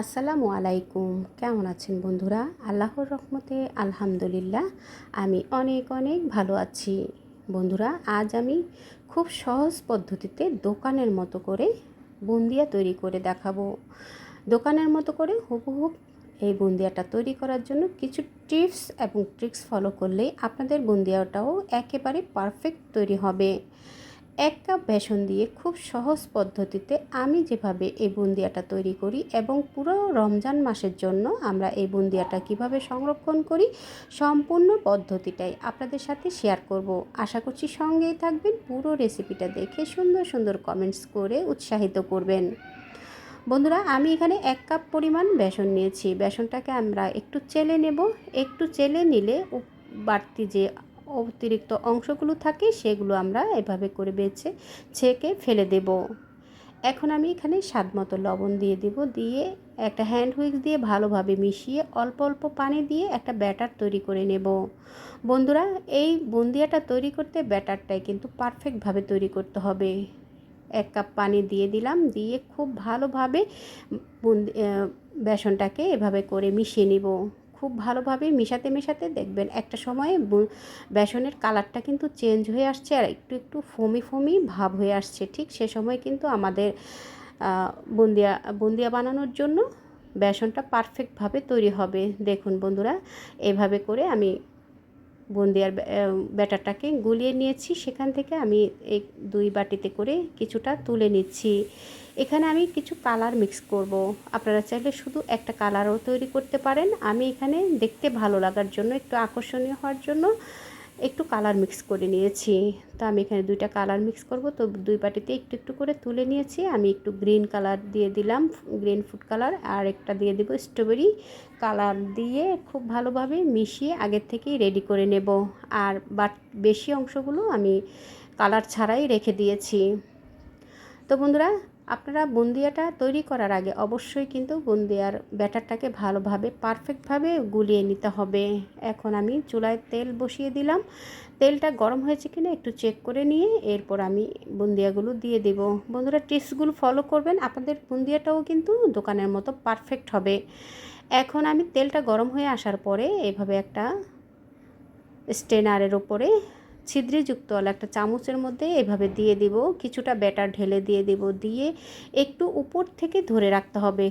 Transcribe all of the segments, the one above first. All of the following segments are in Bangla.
আসসালামু আলাইকুম। কেমন আছেন বন্ধুরা? আল্লাহর রহমতে আলহামদুলিল্লাহ, আমি অনেক অনেক ভালো আছি। বন্ধুরা, আজ আমি খুব সহজ পদ্ধতিতে দোকানের মতো করে বুন্দিয়া তৈরি করে দেখাবো। দোকানের মতো করে হুবহু এই বুন্দিয়াটা তৈরি করার জন্য কিছু টিপস এবং ট্রিক্স ফলো করলেই আপনাদের বুন্দিয়াটাও একেবারে পারফেক্ট তৈরি হবে। এক কাপ বেসন দিয়ে খুব সহজ পদ্ধতিতে আমি যেভাবে এই বুন্দিয়াটা তৈরি করি এবং পুরো রমজান মাসের জন্য আমরা এই বুন্দিয়াটা কীভাবে সংরক্ষণ করি, সম্পূর্ণ পদ্ধতিটাই আপনাদের সাথে শেয়ার করব। আশা করছি সঙ্গেই থাকবেন, পুরো রেসিপিটা দেখে সুন্দর সুন্দর কমেন্টস করে উৎসাহিত করবেন। বন্ধুরা, আমি এখানে এক কাপ পরিমাণ বেসন নিয়েছি। বেসনটাকে আমরা একটু চেলে নেব। একটু চেলে নিলে বাড়তি যে অতিরিক্ত অংশগুলো থাকে, সেগুলো আমরা এভাবে করে বেছে ছেঁকে ফেলে দেব। এখন আমি এখানে স্বাদ মতো লবণ দিয়ে দেব। দিয়ে একটা হ্যান্ড হুইক্স দিয়ে ভালোভাবে মিশিয়ে অল্প অল্প পানি দিয়ে একটা ব্যাটার তৈরি করে নেব। বন্ধুরা, এই বুন্দিয়াটা তৈরি করতে ব্যাটারটাই কিন্তু পারফেক্টভাবে তৈরি করতে হবে। এক কাপ পানি দিয়ে দিলাম, দিয়ে খুব ভালোভাবে বেসনটাকে এভাবে করে মিশিয়ে নিব। খুব ভালোভাবে মেশাতে মেশাতে দেখবেন একটা সময়ে বেসনের কালারটা কিন্তু চেঞ্জ হয়ে আসছে আর একটু একটু ফমি ফমি ভাব হয়ে আসছে। ঠিক সে সময় কিন্তু আমাদের বুন্দিয়া বুন্দিয়া বানানোর জন্য বেসনটা পারফেক্টভাবে তৈরি হবে। দেখুন বন্ধুরা, এভাবে করে আমি বুন্দিয়ার ব্যাটারটাকে গুলিয়ে নিয়েছি। সেখান থেকে আমি এই দুই বাটিতে করে কিছুটা তুলে নিচ্ছি। এখানে আমি কিছু কালার মিক্স করব। আপনারা চাইলে শুধু একটা কালারও তৈরি করতে পারেন। আমি এখানে দেখতে ভালো লাগার জন্য, একটু আকর্ষণীয় হওয়ার জন্য একটু কালার মিক্স করে নিয়েছি। তো আমি এখানে দুইটা কালার মিক্স করব। তো দুই পাটিতে একটু একটু করে তুলে নিয়েছি। আমি একটু গ্রিন কালার দিয়ে দিলাম গ্রিন ফুড কালার আর একটা দিয়ে দেবো স্ট্রবেরি কালার দিয়ে খুব ভালোভাবে মিশিয়ে আগের থেকেই রেডি করে নেব। আর বাট, বেশি অংশগুলো আমি কালার ছাড়াই রেখে দিয়েছি। তো বন্ধুরা আপনারা বুন্দিয়াটা তৈরি করার আগে অবশ্যই কিন্তু বুন্দিয়ার ব্যাটারটাকে ভালোভাবে, পারফেক্টভাবে গুলিয়ে নিতে হবে। এখন আমি চুলায় তেল বসিয়ে দিলাম। তেলটা গরম হয়েছে কিনা একটু চেক করে নিয়ে এরপর আমি বুন্দিয়াগুলো দিয়ে দেব। বন্ধুরা টিপসগুলো ফলো করবেন, আপনাদের বুন্দিয়াটাও কিন্তু দোকানের মতো পারফেক্ট হবে। এখন আমি তেলটা গরম হয়ে আসার পরে এভাবে একটা স্টেনারের ওপরে ছিদ্রিযুক্ত একটা চামচের মধ্যে এভাবে দিয়ে দিব। কিছুটা ব্যাটার ঢেলে দিয়ে দিব। দিয়ে একটু উপর থেকে ধরে রাখতে হবে।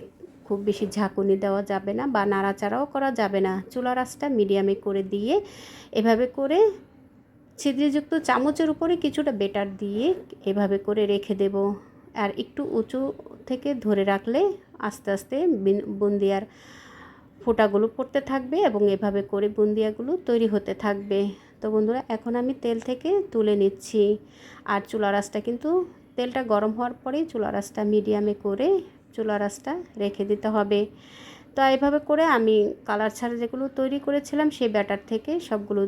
খুব বেশি ঝাঁকুনি দেওয়া যাবে না বা নাড়াচাড়াও করা যাবে না। চুলা রাসটা মিডিয়ামে করে দিয়ে এভাবে করে ছিদ্রিযুক্ত চামচের উপরে কিছুটা বেটার দিয়ে এভাবে করে রেখে দেব। আর একটু উঁচু থেকে ধরে রাখলে আস্তে আস্তে বুন্দিয়ার ফোঁটাগুলো পড়তে থাকবে এবং এভাবে করে বুন্দিয়াগুলো তৈরি হতে থাকবে। তো বন্ধুরা, এখন আমি তেল থেকে তুলে নিচ্ছি। আর চুলা রাসটা কিন্তু তেলটা গরম হওয়ার পরেই চুলা রাসটা মিডিয়ামে করে চুলা রাসটা রেখে দিতে হবে। তো এইভাবে করে আমি কালার ছাড়া যেগুলো তৈরি করেছিলাম, সেই ব্যাটার থেকে সবগুলো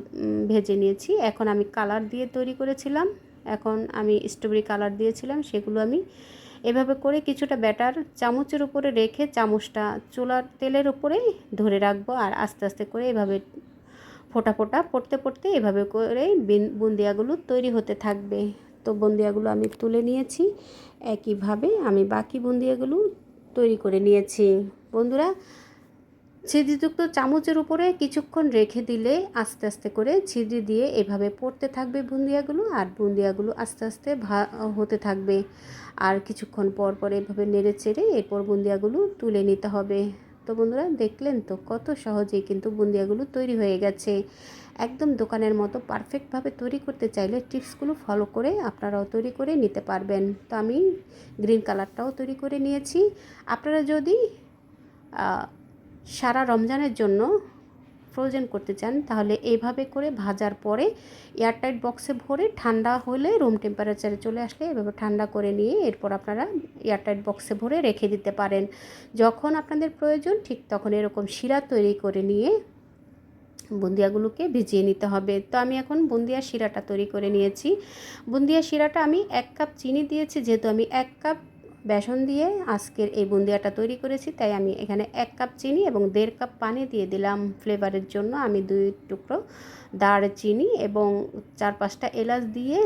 ভেজে নিয়েছি। এখন আমি কালার দিয়ে তৈরি করেছিলাম। এখন আমি স্ট্রবেরি কালার দিয়েছিলাম, সেগুলো আমি এভাবে করে কিছুটা ব্যাটার চামচের উপরে রেখে চামচটা চুলার তেলের উপরেই ধরে রাখব। আর আস্তে আস্তে করে এভাবে ফোটা ফোটা পড়তে পড়তে এভাবে করে বুন্দিয়াগুলো তৈরি হতে থাকবে। তো বুন্দিয়াগুলো আমি তুলে নিয়েছি। একইভাবে আমি বাকি বুন্দিয়াগুলো তৈরি করে নিয়েছি। বন্ধুরা, ছিদ্রিযুক্ত চামচের উপরে কিছুক্ষণ রেখে দিলে আস্তে আস্তে করে ছিদ্রি দিয়ে এভাবে পড়তে থাকবে বুন্দিয়াগুলো আর বুন্দিয়াগুলো আস্তে আস্তে হতে থাকবে। আর কিছুক্ষণ পর পর এভাবে নেড়ে চেড়ে এরপর বুন্দিয়াগুলো তুলে নিতে হবে। তো বন্ধুরা দেখলেন তো কত সহজেই কিন্তু বুন্দিয়াগুলো তৈরি হয়ে গেছে। একদম দোকানের মতো পারফেক্টভাবে তৈরি করতে চাইলে টিপসগুলো ফলো করে আপনারাও তৈরি করে নিতে পারবেন। তো আমি গ্রিন কালারটাও তৈরি করে নিয়েছি। আপনারা যদি সারা রমজানের জন্য ফ্রোজেন করতে চান, তাহলে এইভাবে করে ভাজার পরে এয়ারটাইট বক্সে ভরে ঠান্ডা হলে রুম টেম্পারেচারে চলে আসলে এভাবে ঠান্ডা করে নিয়ে এরপর আপনারা এয়ারটাইট বক্সে ভরে রেখে দিতে পারেন। যখন আপনাদের প্রয়োজন ঠিক তখন এরকম শিরা তৈরি করে নিয়ে বুন্দিয়াগুলোকে ভিজিয়ে নিতে হবে। তো আমি এখন বুন্দিয়া শিরাটা তৈরি করে নিয়েছি। বুন্দিয়া শিরাটা আমি এক কাপ চিনি দিয়েছি, যেহেতু আমি এক কাপ বেসন দিয়ে আজকের এই বুন্দিয়াটা তৈরি করেছি, তাই আমি এখানে এক কাপ চিনি এবং দেড় কাপ পানি দিয়ে দিলাম ফ্লেভারের জন্য। আমি দুই টুকরো দারচিনি এবং চার পাঁচটা এলাচ দিয়ে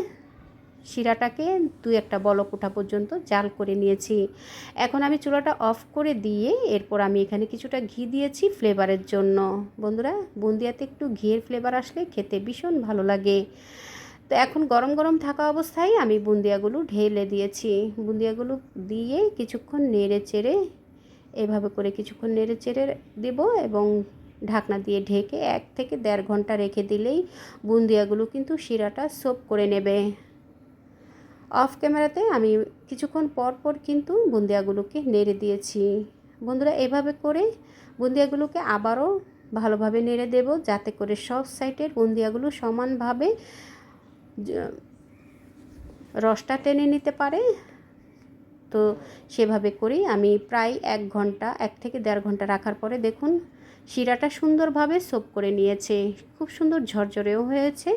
শিরাটাকে দুই একটা বলক ওঠা পর্যন্ত জাল করে নিয়েছি। এখন আমি চুলাটা অফ করে দিয়ে এরপর আমি এখানে কিছুটা ঘি দিয়েছি ফ্লেভারের জন্য। বন্ধুরা, বুন্দিয়াতে একটু ঘিয়ের ফ্লেভার আসলে খেতে ভীষণ ভালো লাগে। তো এখন গরম গরম থাকা অবস্থায় আমি বুন্দিয়াগুলো ঢেলে দিয়েছি। বুন্দিয়াগুলো দিয়ে কিছুক্ষণ নেড়ে চেড়ে, এভাবে করে কিছুক্ষণ নেড়ে চেড়ে দেবো এবং ঢাকনা দিয়ে ঢেকে এক থেকে দেড় ঘণ্টা রেখে দিলেই বুন্দিয়াগুলো কিন্তু শিরাটা সোপ করে নেবে। অফ ক্যামেরাতে আমি কিছুক্ষণ পর পর কিন্তু বুন্দিয়াগুলোকে নেড়ে দিয়েছি। বন্ধুরা, এভাবে করে বুন্দিয়াগুলোকে আবারও ভালোভাবে নেড়ে দেব, যাতে করে সব সাইডের বুন্দিয়াগুলো সমানভাবে রসটা টেনে নিতে পারে। তো সেভাবে করি আমি প্রায় এক ঘণ্টা, এক থেকে দেড় ঘণ্টা রাখার পরে দেখুন শিরাটা সুন্দরভাবে সোপ করে নিয়েছে। খুব সুন্দর ঝরঝরেও হয়েছে।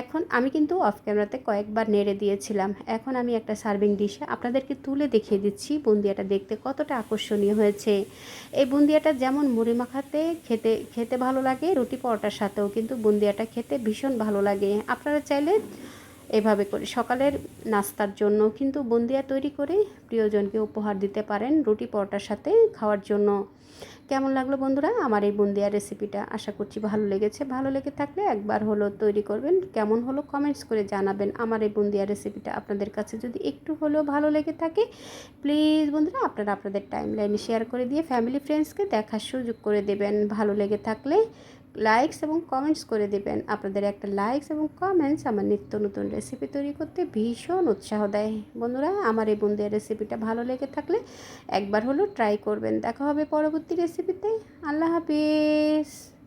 এখন আমি কিন্তু অফ ক্যামেরাতে কয়েকবার নেড়ে দিয়েছিলাম। এখন আমি একটা সার্ভিং ডিশে আপনাদেরকে তুলে দেখিয়ে দিচ্ছি বুন্দিয়াটা দেখতে কতটা আকর্ষণীয় হয়েছে। এই বুন্দিয়াটা যেমন মুড়ি মাখাতে খেতে খেতে ভালো লাগে, রুটি পরোটার সাথেও কিন্তু বুন্দিয়াটা খেতে ভীষণ ভালো লাগে। আপনারা চাইলে এভাবে করে। সকালের নাস্তার জন্য কিন্তু বুন্দিয়া তৈরি করে প্রিয়জনকে উপহার দিতে পারেন রুটি পরোটার সাথে খাওয়ার জন্য। কেমন লাগল বন্ধুরা? আমার এই বুন্দিয়া রেসিপিটা আশা করছি ভালো লেগেছে। ভালো লেগে থাকলে একবার হলো তৈরি করবেন। কেমন হলো কমেন্টস করে জানাবেন। আমার এই বুন্দিয়া রেসিপিটা আপনাদের কাছে যদি একটু হলেও ভালো লেগে থাকে, প্লিজ বন্ধুরা আপনারা আপনাদের টাইম লাইনে শেয়ার করে দিয়ে ফ্যামিলি ফ্রেন্ডসকে দেখার সুযোগ করে দেবেন। ভালো লেগে থাকলে লাইকস এবং কমেন্টস করে দেবেন। আপনাদের একটা লাইকস এবং কমেন্টস আমার নিত্য নতুন রেসিপি তৈরি করতে ভীষণ উৎসাহ দেয়। বন্ধুরা, আমার এই বন্ধুদের রেসিপিটা ভালো লেগে থাকলে একবার হলেও ট্রাই করবেন। দেখা হবে পরবর্তী রেসিপিতে আল্লাহ হাফিজ।